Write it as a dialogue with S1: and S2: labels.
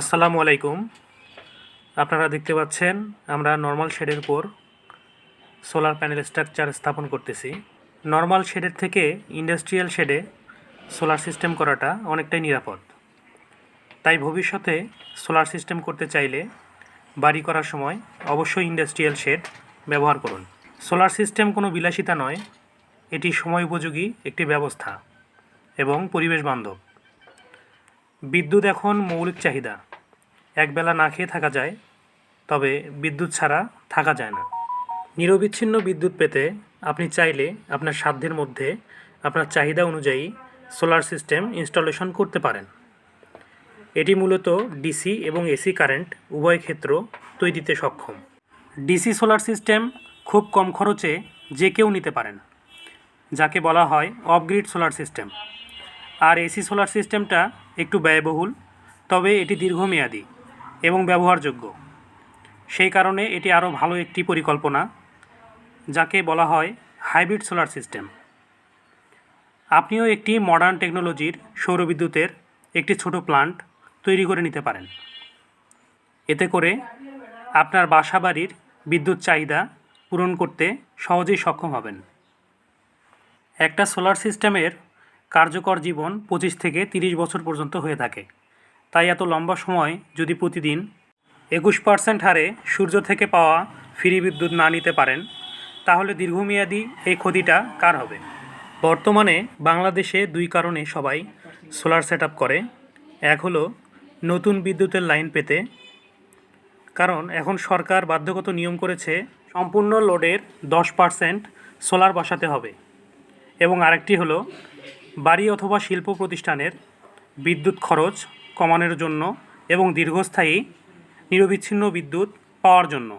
S1: আসসালামু আলাইকুম। আপনারা দেখতে পাচ্ছেন, আমরা নর্মাল শেডের উপর সোলার প্যানেল স্ট্রাকচার স্থাপন করতেছি। নর্মাল শেডের থেকে ইন্ডাস্ট্রিয়াল শেডে সোলার সিস্টেম করাটা অনেকটাই নিরাপদ। তাই ভবিষ্যতে সোলার সিস্টেম করতে চাইলে বাড়ি করার সময় অবশ্যই ইন্ডাস্ট্রিয়াল শেড ব্যবহার করুন। সোলার সিস্টেম কোনো বিলাসিতা নয়, এটি সময় উপযোগী একটি ব্যবস্থা এবং পরিবেশ বান্ধব। বিদ্যুৎ এখন মৌলিক চাহিদা। একবেলা না খেয়ে থাকা যায়, তবে বিদ্যুৎ ছাড়া থাকা যায় না। নিরবিচ্ছিন্ন বিদ্যুৎ পেতে আপনি চাইলে আপনার সাধ্যের মধ্যে আপনার চাহিদা অনুযায়ী সোলার সিস্টেম ইনস্টলেশন করতে পারেন। এটি মূলত ডিসি এবং এসি কারেন্ট উভয় ক্ষেত্র তৈরিতে সক্ষম। ডিসি সোলার সিস্টেম খুব কম খরচে যে কেউ নিতে পারেন, যাকে বলা হয় অফগ্রিড সোলার সিস্টেম। আর এসি সোলার সিস্টেমটা একটু ব্যয়বহুল, তবে এটি দীর্ঘমেয়াদী এবং ব্যবহারযোগ্য। সেই কারণে এটি আরও ভালো একটি পরিকল্পনা, যাকে বলা হয় হাইব্রিড সোলার সিস্টেম। আপনিও একটি মডার্ন টেকনোলজির সৌরবিদ্যুতের একটি ছোট প্লান্ট তৈরি করে নিতে পারেন। এতে করে আপনার বাসা বাড়ির বিদ্যুৎ চাহিদা পূরণ করতে সহজেই সক্ষম হবেন। একটা সোলার সিস্টেমের কার্যকর জীবন পঁচিশ থেকে তিরিশ বছর পর্যন্ত হয়ে থাকে। তাই এত লম্বা সময় যদি প্রতিদিন একুশ পার্সেন্ট হারে সূর্য থেকে পাওয়া ফ্রি বিদ্যুৎ না নিতে পারেন, তাহলে দীর্ঘমেয়াদী এই ক্ষতিটা কার হবে? বর্তমানে বাংলাদেশে দুই কারণে সবাই সোলার সেট করে। এক হলো নতুন বিদ্যুতের লাইন পেতে। কারণ এখন সরকার বাধ্যগত নিয়ম করেছে সম্পূর্ণ লোডের দশ পার্সেন্ট সোলার বসাতে হবে। এবং আরেকটি হলো বাড়ি অথবা শিল্প প্রতিষ্ঠানের বিদ্যুৎ খরচ কমানোর জন্য এবং দীর্ঘস্থায়ী নিরবিচ্ছিন্ন বিদ্যুৎ পাওয়ার জন্য।